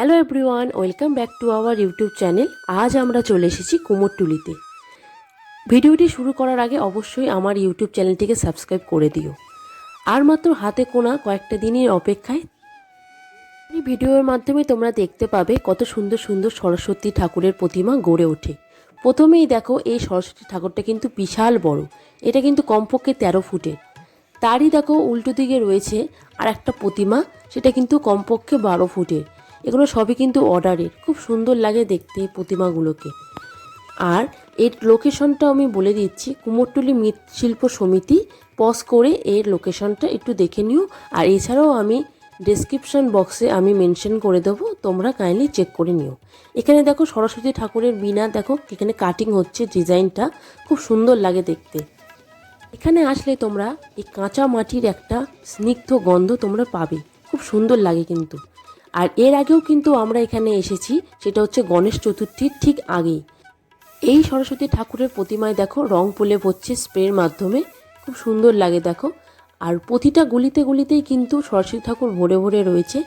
Hello everyone welcome back to our YouTube channel আজ আমরা চলে এসেছি কুমোরটুলিতে। ভিডিওটি শুরু করার আগে অবশ্যই আমার ইউটিউব চ্যানেলটিকে সাবস্ক্রাইব করে দিও। আর মাত্র হাতে কোনা কয়েকটা দিনের অপেক্ষায় এই ভিডিওর মাধ্যমে তোমরা দেখতে পাবে কত সুন্দর সুন্দর সরস্বতী ঠাকুরের প্রতিমা গড়ে ওঠে। প্রথমেই দেখো এই সরস্বতী ঠাকুরটা কিন্তু বিশাল বড়। এটা কিন্তু কমপক্ষে তেরো ফুটের। তারই দেখো উল্টো দিকে রয়েছে আর একটা প্রতিমা, সেটা কিন্তু কমপক্ষে বারো ফুটের। এগুলো সবই কিন্তু অর্ডারের। খুব সুন্দর লাগে দেখতে প্রতিমাগুলোকে। আর এর লোকেশনটা আমি বলে দিচ্ছি, কুমোরটুলি মৃৎশিল্প সমিতি পজ করে এর লোকেশনটা একটু দেখে নিও। আর এছাড়াও আমি ডেসক্রিপশন বক্সে আমি মেনশন করে দেবো, তোমরা কাইন্ডলি চেক করে নিও। এখানে দেখো সরস্বতী ঠাকুরের বিনা দেখো এখানে কাটিং হচ্ছে ডিজাইনটা খুব সুন্দর লাগে দেখতে। এখানে আসলে তোমরা এই কাঁচা মাটির একটা স্নিগ্ধ গন্ধ তোমরা পাবে, খুব সুন্দর লাগে কিন্তু। আর এর আগেও কিন্তু আমরা এখানে এসেছি, সেটা হচ্ছে গণেশ চতুর্থীর ঠিক আগেই। এই সরস্বতী ঠাকুরের প্রতিমায় দেখো রং পলে পড়ছে স্প্রের মাধ্যমে, খুব সুন্দর লাগে দেখো। আর প্রতিটা গলিতে গলিতেই কিন্তু সরস্বতী ঠাকুর ভরে ভরে রয়েছে।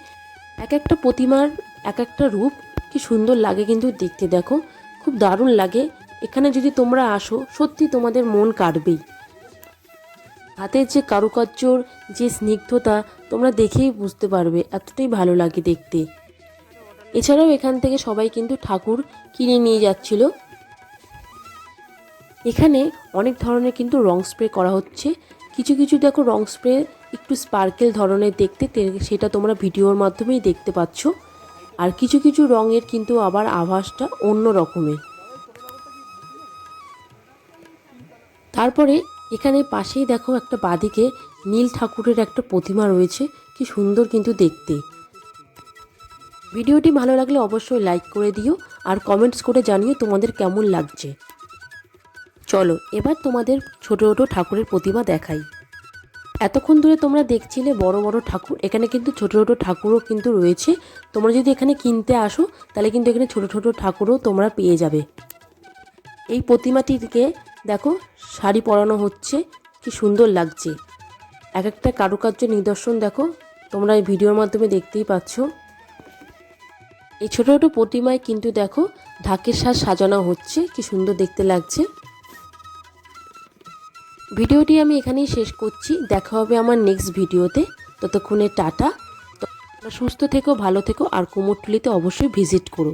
এক একটা প্রতিমার এক একটা রূপ, কি সুন্দর লাগে কিন্তু দেখতে দেখো। খুব দারুণ লাগে। এখানে যদি তোমরা আসো, সত্যি তোমাদের মন কাটবেই। হাতের যে কারুকার্যর যে স্নিগ্ধতা তোমরা দেখেই বুঝতে পারবে, এতটাই ভালো লাগে দেখতে। এছাড়াও এখান থেকে সবাই কিন্তু ঠাকুর কিনে নিয়ে যাচ্ছিল। এখানে অনেক ধরনের কিন্তু রং স্প্রে করা হচ্ছে। কিছু কিছু দেখো রং স্প্রে একটু স্পার্কেল ধরনের দেখতে সেটা তোমরা ভিডিওর মাধ্যমেই দেখতে পাচ্ছ। আর কিছু কিছু রঙের কিন্তু আবার আভাসটা অন্য রকমের। তারপরে এখানে পাশেই দেখো একটা বাদিকে নীল ঠাকুরের একটা প্রতিমা রয়েছে। কি সুন্দর কিন্তু দেখতে। ভিডিওটি ভালো লাগলে অবশ্যই লাইক করে দিও আর কমেন্টস করে জানিও তোমাদের কেমন লাগছে। চলো, এবার তোমাদের ছোট ছোট ঠাকুরের প্রতিমা দেখাই। এতক্ষণ ধরে তোমরা দেখছিলে বড় বড় ঠাকুর, এখানে কিন্তু ছোট ছোট ঠাকুরও কিন্তু রয়েছে। তোমরা যদি এখানে কিনতে আসো, তাহলে কিন্তু এখানে ছোট ছোট ঠাকুরও তোমরা পেয়ে যাবে। এই প্রতিমাটিকে দেখো, শাড়ি পরানো হচ্ছে, কি সুন্দর লাগছে। এক একটা কারুকার্য নিদর্শন দেখো, তোমরা এই ভিডিওর মাধ্যমে দেখতেই পাচ্ছ। এই ছোট ছোটো প্রতিমায় কিন্তু দেখো, ঢাকের সাজ সাজানো হচ্ছে, কি সুন্দর দেখতে লাগছে। ভিডিওটি আমি এখানেই শেষ করছি, দেখা হবে আমার নেক্সট ভিডিওতে। ততক্ষণে টাটা। সুস্থ থেকো, ভালো থেকো, আর কুমোরটুলিতে অবশ্যই ভিজিট করো।